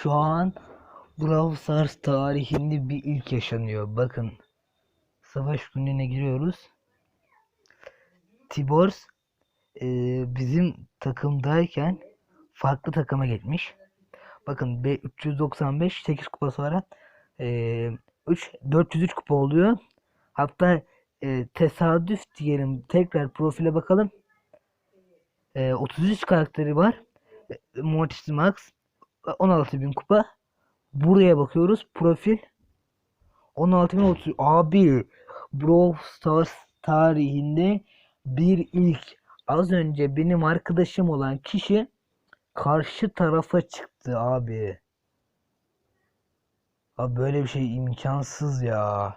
Şu an Brawl Stars tarihinde bir ilk yaşanıyor. Bakın. Savaş gününe giriyoruz. Tibors e, bizim takımdayken farklı takıma geçmiş. Bakın B 395 8 kupa sonra e, 3 403 kupa oluyor. Hatta e, tesadüf diyelim tekrar profile bakalım. E, 33 karakteri var. E, Mortis Max 16.000 kupa. Buraya bakıyoruz. Profil 16.030 abi Brawl Stars tarihinde bir ilk az önce benim arkadaşım olan kişi karşı tarafa çıktı abi. Abi böyle bir şey imkansız ya.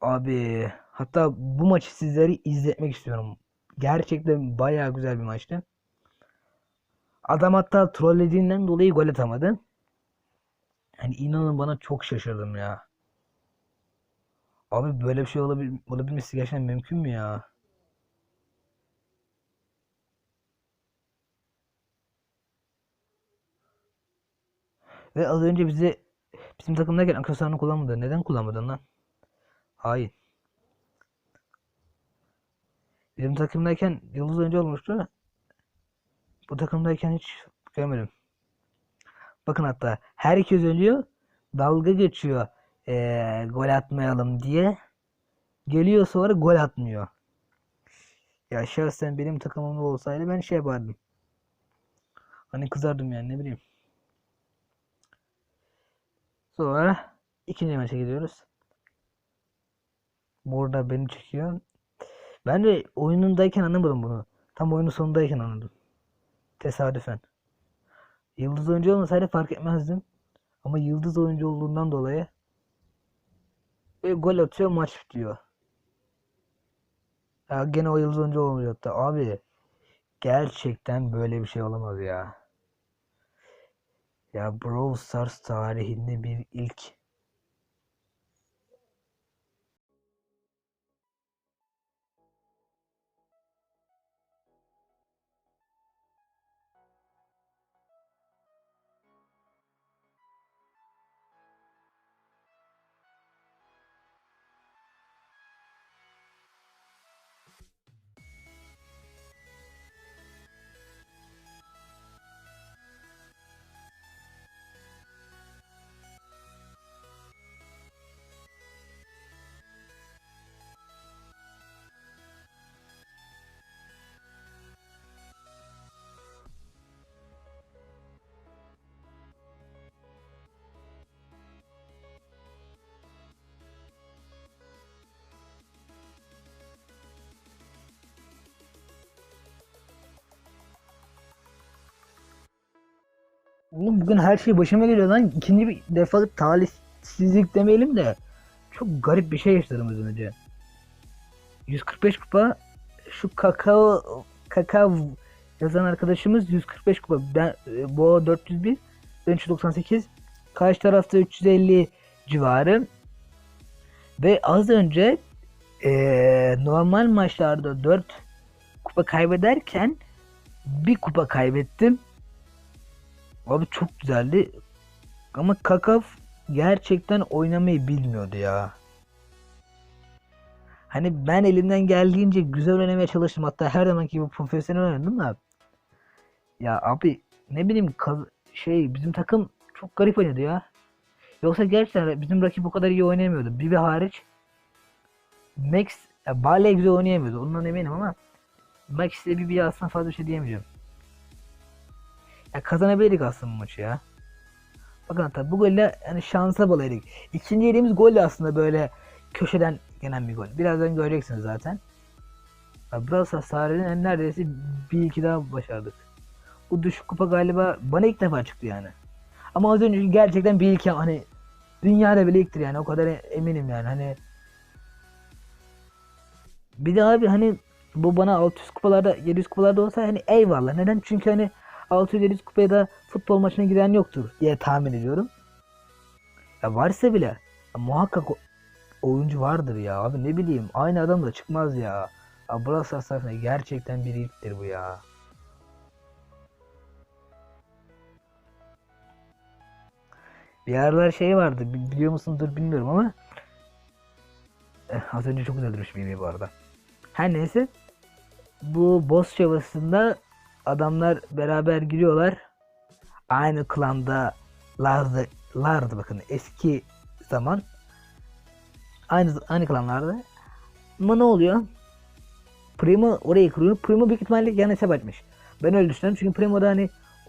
Abi hatta bu maçı sizleri izletmek istiyorum. Gerçekten bayağı güzel bir maçtı. Adam hatta trollediğinden dolayı gol atamadı. Yani inanın bana çok şaşırdım ya. Abi böyle bir şey olabil olabilmesi gerçekten mümkün mü ya? Ve az önce bize bizim takımdayken aksesuarını kullanmadı. Neden kullanmadın lan? Hayır. Bizim takımdayken yıldız oyuncu olmuştu. Bu takımdayken hiç görmedim. Bakın hatta herkes ölüyor. Dalga geçiyor. Ee, gol atmayalım diye. Geliyor sonra gol atmıyor. Ya şahsen benim takımımda olsaydı ben şey yapardım. Hani kızardım yani ne bileyim. Sonra ikinci maça gidiyoruz. Burada beni çekiyor. Ben de oyunundayken anlamadım bunu. Tam oyunun sonundayken anladım. Tesadüfen. Yıldız oyuncu olmasaydı fark etmezdim. Ama yıldız oyuncu olduğundan dolayı ve gol atıyor maç bitiyor. Ya gene o yıldız oyuncu olmayacaktı. Abi gerçekten böyle bir şey olamaz ya. Ya Brawl Stars tarihinde bir ilk. Oğlum bugün her şey başıma geliyor lan. İkinci bir defa talihsizlik demeyelim de çok garip bir şey yaşadım az önce. 145 kupa şu kakao kakao yazan arkadaşımız 145 kupa. Ben e, bu 401 ben 398 karşı tarafta 350 civarı ve az önce e, normal maçlarda 4 kupa kaybederken bir kupa kaybettim. Abi çok güzeldi. Ama Kakaf gerçekten oynamayı bilmiyordu ya. Hani ben elimden geldiğince güzel oynamaya çalıştım. Hatta her zamanki gibi profesyonel oynadım da. Ya abi ne bileyim şey bizim takım çok garip oynadı ya. Yoksa gerçekten bizim rakip o kadar iyi oynayamıyordu. Bibi hariç. Max ya Barley güzel oynayamıyordu. Ondan eminim ama Max ile Bibi'ye aslında fazla bir şey diyemeyeceğim. Ya kazanabilirdik aslında maçı ya. Bakın hatta bu golle yani şansa balaydık. İkinci yediğimiz gol de aslında böyle köşeden gelen bir gol. Birazdan göreceksiniz zaten. Tarihinin en neredeyse bir iki daha başardık. Bu düşük kupa galiba bana ilk defa çıktı yani. Ama az önceki gerçekten bir ilk hani dünyada bile ilktir yani o kadar eminim yani hani bir de abi hani bu bana 600 kupalarda 700 kupalarda olsa hani eyvallah neden çünkü hani 6 ile kupaya da futbol maçına giden yoktur diye tahmin ediyorum. Ya varsa bile ya muhakkak oyuncu vardır ya abi ne bileyim aynı adam da çıkmaz ya. Ya burası aslında gerçekten bir ilktir bu ya. Bir aralar şey vardı biliyor musun dur bilmiyorum ama eh, az önce çok güzel durmuş bir bu arada. Her neyse bu boss çabasında adamlar beraber giriyorlar. Aynı klanda lardı, lardı bakın eski zaman. Aynı aynı klanlarda. Ama ne oluyor? Primo orayı kuruyor. Primo büyük ihtimalle yan hesap açmış. Ben öyle düşünüyorum çünkü Primo da hani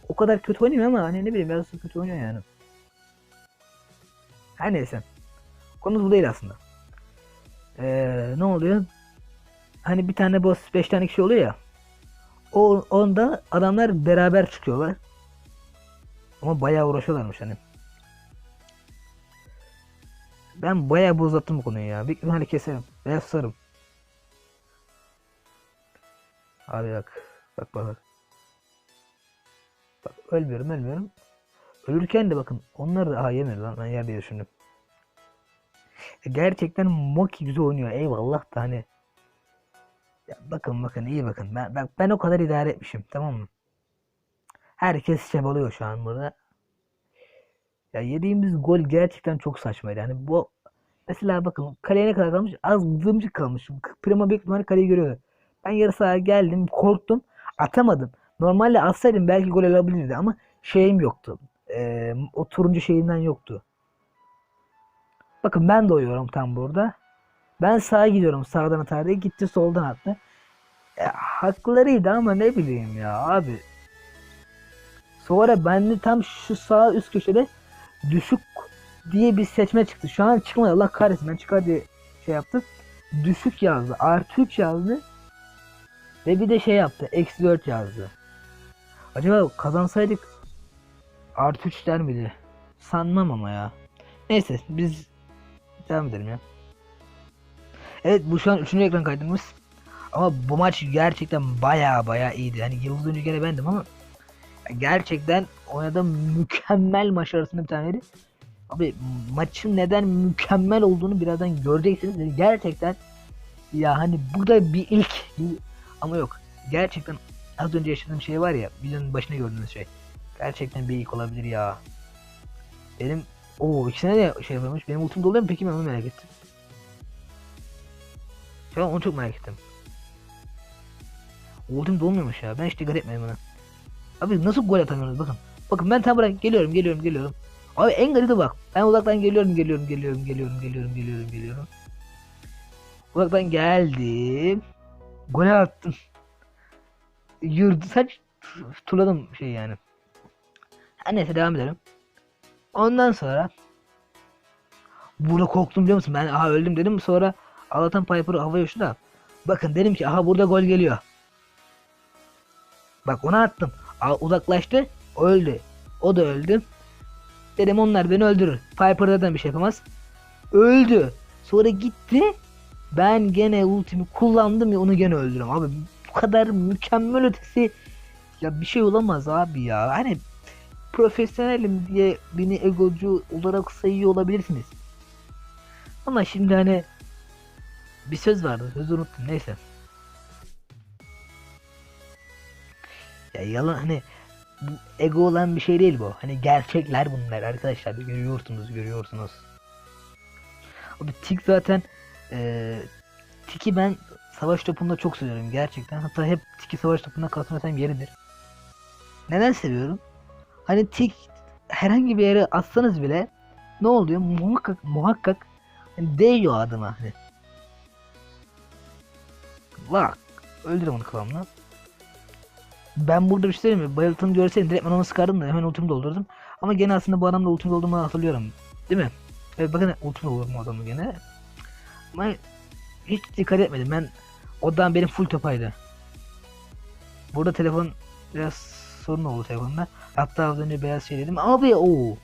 o kadar kötü oynamıyor ama hani ne bileyim biraz kötü oynuyor yani. Her neyse. Konu bu değil aslında. Ee, ne oluyor? Hani bir tane boss 5 tane kişi oluyor ya. O onda adamlar beraber çıkıyorlar. Ama bayağı uğraşıyorlarmış hani. Ben bayağı bir uzattım bu konuyu ya. Bir ihtimalle keserim. Veya susarım. Abi bak. Bak bak bak. Bak ölmüyorum ölmüyorum. Ölürken de bakın onlar da aha yemedi lan ben yer diye düşündüm. E, Gerçekten Moki güzel oynuyor eyvallah da hani. Ya bakın bakın iyi bakın ben, ben, ben o kadar idare etmişim tamam mı? Herkes çabalıyor şu an burada. Ya yediğimiz gol gerçekten çok saçmaydı. Yani bu mesela bakın kaleye ne kadar kalmış? Az zımcık kalmış. Prima büyük ihtimalle kaleyi görüyordu. Ben yarı sahaya geldim korktum. Atamadım. Normalde atsaydım belki gol alabilirdi ama şeyim yoktu. Ee, o turuncu şeyinden yoktu. Bakın ben de oynuyorum tam burada. Ben sağa gidiyorum sağdan atar diye gitti soldan attı. E, haklarıydı ama ne bileyim ya abi. Sonra bende tam şu sağ üst köşede düşük diye bir seçme çıktı. Şu an çıkmadı Allah kahretsin ben çıkar diye şey yaptım. Düşük yazdı. Artı 3 yazdı. Ve bir de şey yaptı. Eksi 4 yazdı. Acaba kazansaydık artı 3 der miydi? Sanmam ama ya. Neyse biz devam edelim ya. Evet bu şu an 3. ekran kaydımız. Ama bu maç gerçekten baya baya iyiydi. Hani yıldız önce gene bendim ama gerçekten oynadığım mükemmel maç arasında bir taneydi. Abi maçın neden mükemmel olduğunu birazdan göreceksiniz. Gerçekten ya hani burada bir ilk ama yok. Gerçekten az önce yaşadığım şey var ya videonun başına gördüğünüz şey. Gerçekten bir ilk olabilir ya. Benim o ikisine de şey yapılmış. Benim ultim doluyor mu peki ben onu merak ettim. An onu çok merak ettim. Ultim dolmuyormuş ya. Ben hiç dikkat etmedim ona. Abi nasıl gol atamıyoruz bakın. Bakın ben tam buraya geliyorum geliyorum geliyorum. Abi en garibi bak. Ben uzaktan geliyorum geliyorum geliyorum geliyorum geliyorum geliyorum geliyorum. Uzaktan geldim. Gol attım. Yurdu saç tuladım şey yani. Her neyse devam edelim. Ondan sonra burada korktum biliyor musun? Ben aha öldüm dedim sonra Allah'tan Piper havaya uçtu. Bakın dedim ki aha burada gol geliyor. Bak ona attım. Aa, uzaklaştı. Öldü. O da öldü. Dedim onlar beni öldürür. Piper'da da bir şey yapamaz. Öldü. Sonra gitti. Ben gene ultimi kullandım ya onu gene öldürdüm. Abi bu kadar mükemmel ötesi ya bir şey olamaz abi ya. Hani profesyonelim diye beni egocu olarak sayıyor olabilirsiniz. Ama şimdi hani bir söz vardı. Sözü unuttum. Neyse. Ya yalan hani bu ego olan bir şey değil bu. Hani gerçekler bunlar arkadaşlar. Görüyorsunuz, görüyorsunuz. Abi Tik zaten eee Tik'i ben savaş topunda çok seviyorum gerçekten. Hatta hep Tik'i savaş topunda kasmasam yeridir. Neden seviyorum? Hani Tik herhangi bir yere atsanız bile ne oluyor? Muhakkak muhakkak hani değiyor adıma hani. Bak öldürüm onu kıvamla. Ben burada bir şey söyleyeyim mi? Bayıltını görseydim direkt ben onu sıkardım da hemen ultimi doldurdum. Ama gene aslında bu adamda ultimi doldurduğumu hatırlıyorum. Değil mi? Evet bakın ultimi doldurdum adamı gene. Ama hiç dikkat etmedim. Ben odan benim full topaydı. Burada telefon biraz sorun oldu telefonda. Hatta az önce beyaz şey dedim. Abi o.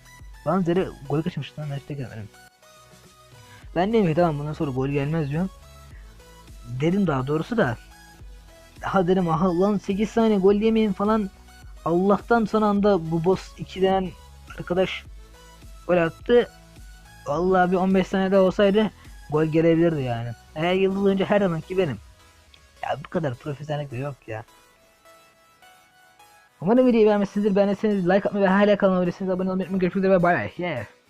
Lan zere gol kaçmıştı lan. Hiç dikkat etmedim. Ben ki tamam bundan sonra gol gelmez diyorum. Dedim daha doğrusu da ha dedim aha lan 8 saniye gol yemeyin falan. Allah'tan son anda bu boss 2'den arkadaş gol attı. Vallahi bir 15 saniye daha olsaydı gol gelebilirdi yani. Eğer yıldız önce her zamanki benim. Ya bu kadar profesyonellik de yok ya. Umarım videoyu beğenmişsinizdir. Beğendiyseniz like atmayı ve hala kanalıma abone olmayı unutmayın. Görüşmek üzere. Bye bye. Yeah.